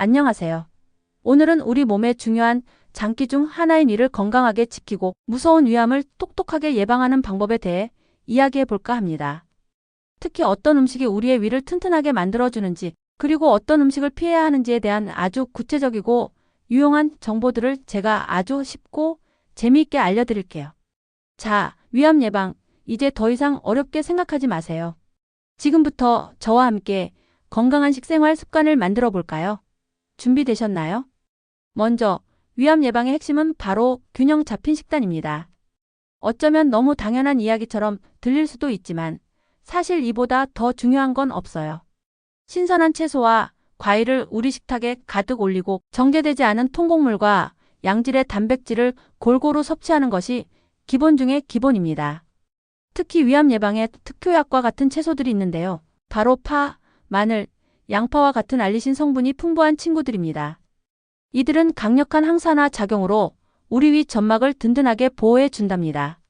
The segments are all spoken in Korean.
안녕하세요. 오늘은 우리 몸의 중요한 장기 중 하나인 이를 건강하게 지키고 무서운 위암을 똑똑하게 예방하는 방법에 대해 이야기해 볼까 합니다. 특히 어떤 음식이 우리의 위를 튼튼하게 만들어주는지, 그리고 어떤 음식을 피해야 하는지에 대한 아주 구체적이고 유용한 정보들을 제가 아주 쉽고 재미있게 알려드릴게요. 자, 위암 예방. 이제 더 이상 어렵게 생각하지 마세요. 지금부터 저와 함께 건강한 식생활 습관을 만들어 볼까요? 준비되셨나요? 먼저, 위암 예방의 핵심은 바로 균형 잡힌 식단입니다. 어쩌면 너무 당연한 이야기처럼 들릴 수도 있지만, 사실 이보다 더 중요한 건 없어요. 신선한 채소와 과일을 우리 식탁에 가득 올리고 정제되지 않은 통곡물과 양질의 단백질을 골고루 섭취하는 것이 기본 중의 기본입니다. 특히 위암 예방에 특효약과 같은 채소들이 있는데요. 바로 파, 마늘, 양파와 같은 알리신 성분이 풍부한 친구들입니다. 이들은 강력한 항산화 작용으로 우리 위 점막을 든든하게 보호해 준답니다.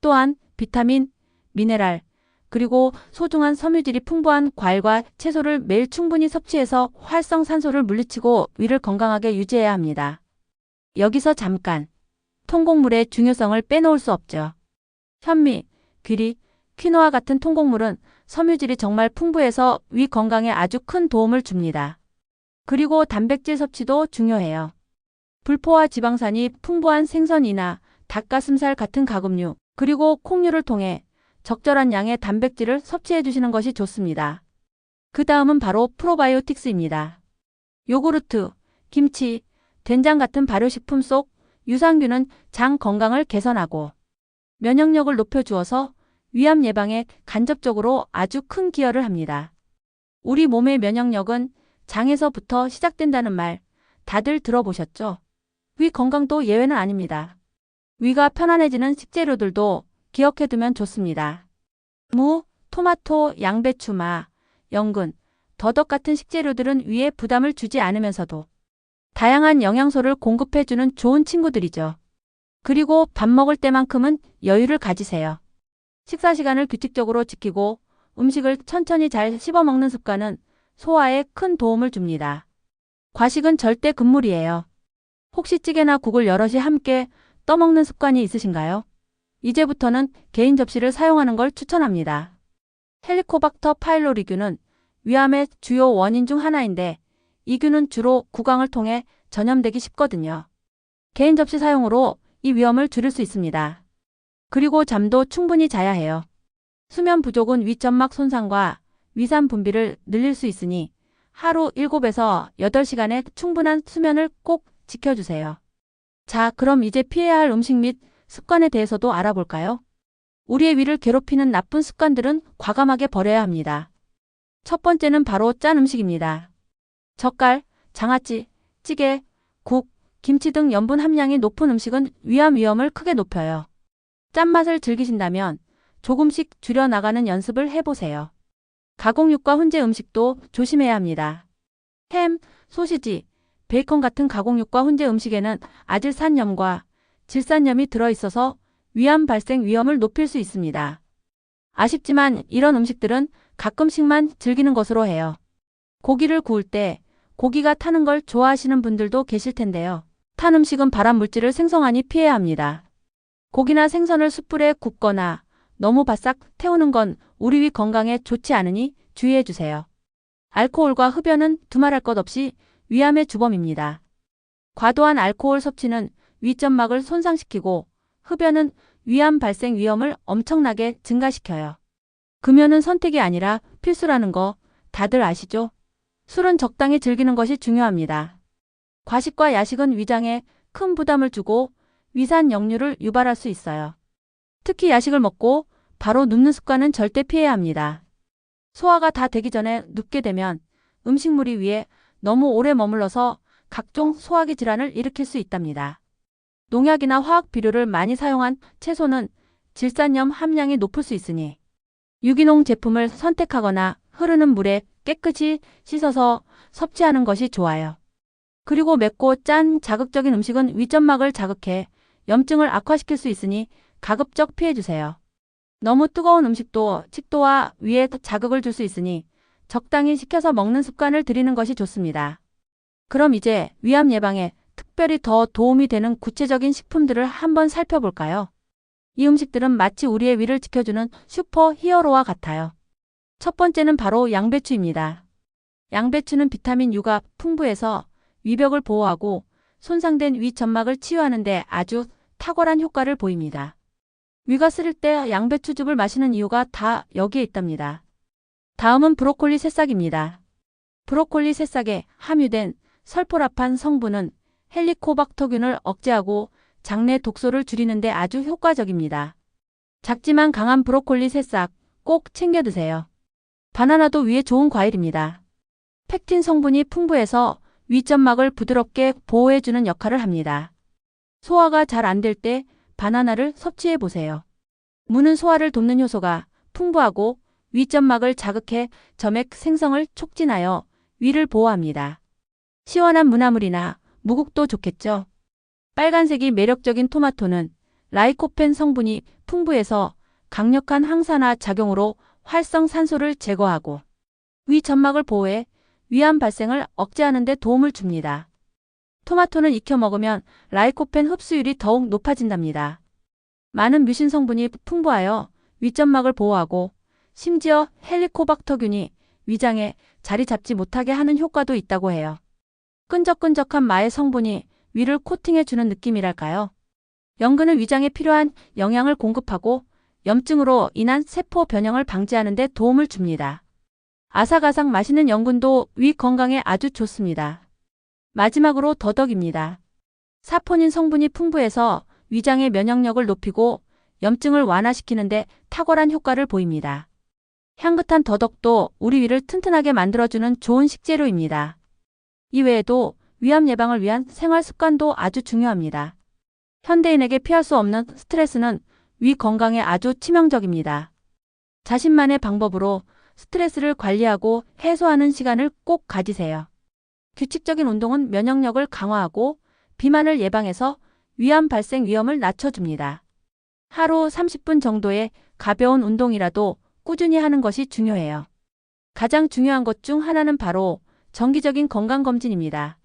또한 비타민, 미네랄, 그리고 소중한 섬유질이 풍부한 과일과 채소를 매일 충분히 섭취해서 활성산소를 물리치고 위를 건강하게 유지해야 합니다. 여기서 잠깐 통곡물의 중요성을 빼놓을 수 없죠. 현미, 귀리, 퀴노아 같은 통곡물은 섬유질이 정말 풍부해서 위 건강에 아주 큰 도움을 줍니다. 그리고 단백질 섭취도 중요해요. 불포화 지방산이 풍부한 생선이나 닭가슴살 같은 가금류, 그리고 콩류를 통해 적절한 양의 단백질을 섭취해 주시는 것이 좋습니다. 그 다음은 바로 프로바이오틱스입니다. 요구르트, 김치, 된장 같은 발효식품 속 유산균은 장 건강을 개선하고 면역력을 높여주어서 위암 예방에 간접적으로 아주 큰 기여를 합니다. 우리 몸의 면역력은 장에서부터 시작된다는 말 다들 들어보셨죠? 위 건강도 예외는 아닙니다. 위가 편안해지는 식재료들도 기억해두면 좋습니다. 무, 토마토, 양배추, 마, 연근, 더덕 같은 식재료들은 위에 부담을 주지 않으면서도 다양한 영양소를 공급해주는 좋은 친구들이죠. 그리고 밥 먹을 때만큼은 여유를 가지세요. 식사 시간을 규칙적으로 지키고 음식을 천천히 잘 씹어 먹는 습관은 소화에 큰 도움을 줍니다. 과식은 절대 금물이에요. 혹시 찌개나 국을 여럿이 함께 떠먹는 습관이 있으신가요? 이제부터는 개인 접시를 사용하는 걸 추천합니다. 헬리코박터 파일로리균은 위암의 주요 원인 중 하나인데 이 균은 주로 구강을 통해 전염되기 쉽거든요. 개인 접시 사용으로 이 위험을 줄일 수 있습니다. 그리고 잠도 충분히 자야 해요. 수면 부족은 위점막 손상과 위산 분비를 늘릴 수 있으니 하루 7에서 8시간의 충분한 수면을 꼭 지켜주세요. 자, 그럼 이제 피해야 할 음식 및 습관에 대해서도 알아볼까요? 우리의 위를 괴롭히는 나쁜 습관들은 과감하게 버려야 합니다. 첫 번째는 바로 짠 음식입니다. 젓갈, 장아찌, 찌개, 국, 김치 등 염분 함량이 높은 음식은 위암 위험을 크게 높여요. 짠맛을 즐기신다면 조금씩 줄여나가는 연습을 해보세요. 가공육과 훈제 음식도 조심해야 합니다. 햄, 소시지, 베이컨 같은 가공육과 훈제 음식에는 아질산염과 질산염이 들어있어서 위암 발생 위험을 높일 수 있습니다. 아쉽지만 이런 음식들은 가끔씩만 즐기는 것으로 해요. 고기를 구울 때 고기가 타는 걸 좋아하시는 분들도 계실 텐데요. 탄 음식은 발암 물질을 생성하니 피해야 합니다. 고기나 생선을 숯불에 굽거나 너무 바싹 태우는 건 우리 위 건강에 좋지 않으니 주의해 주세요. 알코올과 흡연은 두말할 것 없이 위암의 주범입니다. 과도한 알코올 섭취는 위점막을 손상시키고 흡연은 위암 발생 위험을 엄청나게 증가시켜요. 금연은 선택이 아니라 필수라는 거 다들 아시죠? 술은 적당히 즐기는 것이 중요합니다. 과식과 야식은 위장에 큰 부담을 주고 위산 역류를 유발할 수 있어요. 특히 야식을 먹고 바로 눕는 습관은 절대 피해야 합니다. 소화가 다 되기 전에 눕게 되면 음식물이 위에 너무 오래 머물러서 각종 소화기 질환을 일으킬 수 있답니다. 농약이나 화학 비료를 많이 사용한 채소는 질산염 함량이 높을 수 있으니 유기농 제품을 선택하거나 흐르는 물에 깨끗이 씻어서 섭취하는 것이 좋아요. 그리고 맵고 짠 자극적인 음식은 위점막을 자극해 염증을 악화시킬 수 있으니 가급적 피해주세요. 너무 뜨거운 음식도 식도와 위에 자극을 줄 수 있으니 적당히 식혀서 먹는 습관을 들이는 것이 좋습니다. 그럼 이제 위암 예방에 특별히 더 도움이 되는 구체적인 식품들을 한번 살펴볼까요? 이 음식들은 마치 우리의 위를 지켜주는 슈퍼 히어로와 같아요. 첫 번째는 바로 양배추입니다. 양배추는 비타민 U가 풍부해서 위벽을 보호하고 손상된 위 점막을 치유하는 데 아주 탁월한 효과를 보입니다. 위가 쓰릴 때 양배추즙을 마시는 이유가 다 여기에 있답니다. 다음은 브로콜리 새싹입니다. 브로콜리 새싹에 함유된 설포라판 성분은 헬리코박터균을 억제하고 장내 독소를 줄이는 데 아주 효과적입니다. 작지만 강한 브로콜리 새싹 꼭 챙겨 드세요. 바나나도 위에 좋은 과일입니다. 팩틴 성분이 풍부해서 위점막을 부드럽게 보호해주는 역할을 합니다. 소화가 잘 안 될 때 바나나를 섭취해 보세요. 무는 소화를 돕는 효소가 풍부하고 위점막을 자극해 점액 생성을 촉진하여 위를 보호합니다. 시원한 무나물이나 무국도 좋겠죠. 빨간색이 매력적인 토마토는 라이코펜 성분이 풍부해서 강력한 항산화 작용으로 활성산소를 제거하고 위 점막을 보호해 위암 발생을 억제하는 데 도움을 줍니다. 토마토는 익혀 먹으면 라이코펜 흡수율이 더욱 높아진답니다. 많은 뮤신 성분이 풍부하여 위점막을 보호하고 심지어 헬리코박터균이 위장에 자리 잡지 못하게 하는 효과도 있다고 해요. 끈적끈적한 마의 성분이 위를 코팅해주는 느낌이랄까요? 연근은 위장에 필요한 영양을 공급하고 염증으로 인한 세포 변형을 방지하는 데 도움을 줍니다. 아삭아삭 맛있는 연근도 위 건강에 아주 좋습니다. 마지막으로 더덕입니다. 사포닌 성분이 풍부해서 위장의 면역력을 높이고 염증을 완화시키는데 탁월한 효과를 보입니다. 향긋한 더덕도 우리 위를 튼튼하게 만들어주는 좋은 식재료입니다. 이외에도 위암 예방을 위한 생활 습관도 아주 중요합니다. 현대인에게 피할 수 없는 스트레스는 위 건강에 아주 치명적입니다. 자신만의 방법으로 스트레스를 관리하고 해소하는 시간을 꼭 가지세요. 규칙적인 운동은 면역력을 강화하고 비만을 예방해서 위암 발생 위험을 낮춰줍니다. 하루 30분 정도의 가벼운 운동이라도 꾸준히 하는 것이 중요해요. 가장 중요한 것 중 하나는 바로 정기적인 건강검진입니다.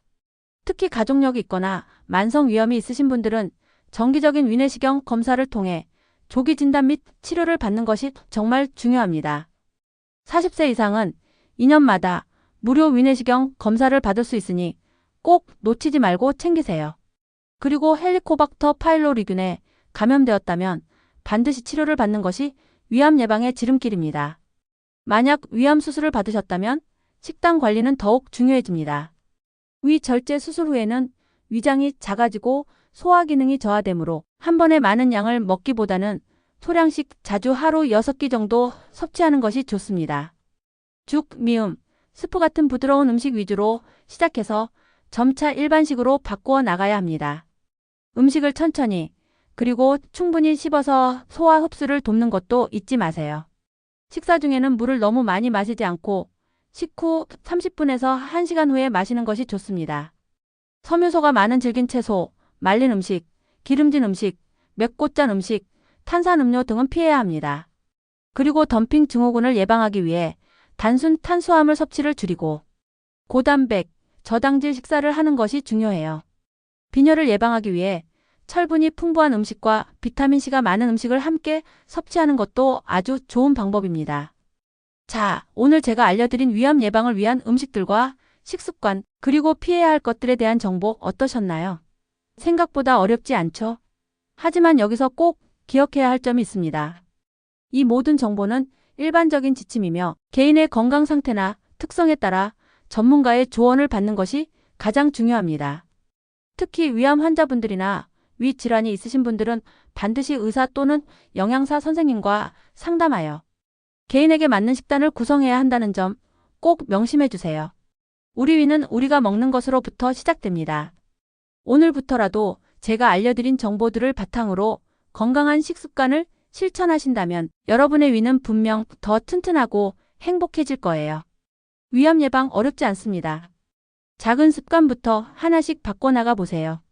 특히 가족력이 있거나 만성 위염이 있으신 분들은 정기적인 위내시경 검사를 통해 조기 진단 및 치료를 받는 것이 정말 중요합니다. 40세 이상은 2년마다 무료 위내시경 검사를 받을 수 있으니 꼭 놓치지 말고 챙기세요. 그리고 헬리코박터 파일로리균에 감염되었다면 반드시 치료를 받는 것이 위암 예방의 지름길입니다. 만약 위암 수술을 받으셨다면 식단 관리는 더욱 중요해집니다. 위 절제 수술 후에는 위장이 작아지고 소화 기능이 저하되므로 한 번에 많은 양을 먹기보다는 소량씩 자주 하루 6끼 정도 섭취하는 것이 좋습니다. 죽, 미음, 스프 같은 부드러운 음식 위주로 시작해서 점차 일반식으로 바꾸어 나가야 합니다. 음식을 천천히 그리고 충분히 씹어서 소화 흡수를 돕는 것도 잊지 마세요. 식사 중에는 물을 너무 많이 마시지 않고 식후 30분에서 1시간 후에 마시는 것이 좋습니다. 섬유소가 많은 질긴 채소, 말린 음식, 기름진 음식, 맵고 짠 음식, 탄산음료 등은 피해야 합니다. 그리고 덤핑 증후군을 예방하기 위해 단순 탄수화물 섭취를 줄이고 고단백, 저당질 식사를 하는 것이 중요해요. 빈혈을 예방하기 위해 철분이 풍부한 음식과 비타민C가 많은 음식을 함께 섭취하는 것도 아주 좋은 방법입니다. 자, 오늘 제가 알려드린 위암 예방을 위한 음식들과 식습관, 그리고 피해야 할 것들에 대한 정보 어떠셨나요? 생각보다 어렵지 않죠? 하지만 여기서 꼭 기억해야 할 점이 있습니다. 이 모든 정보는 일반적인 지침이며 개인의 건강 상태나 특성에 따라 전문가의 조언을 받는 것이 가장 중요합니다. 특히 위암 환자분들이나 위 질환이 있으신 분들은 반드시 의사 또는 영양사 선생님과 상담하여 개인에게 맞는 식단을 구성해야 한다는 점 꼭 명심해 주세요. 우리 위는 우리가 먹는 것으로부터 시작됩니다. 오늘부터라도 제가 알려드린 정보들을 바탕으로 건강한 식습관을 실천하신다면 여러분의 위는 분명 더 튼튼하고 행복해질 거예요. 위암 예방 어렵지 않습니다. 작은 습관부터 하나씩 바꿔나가 보세요.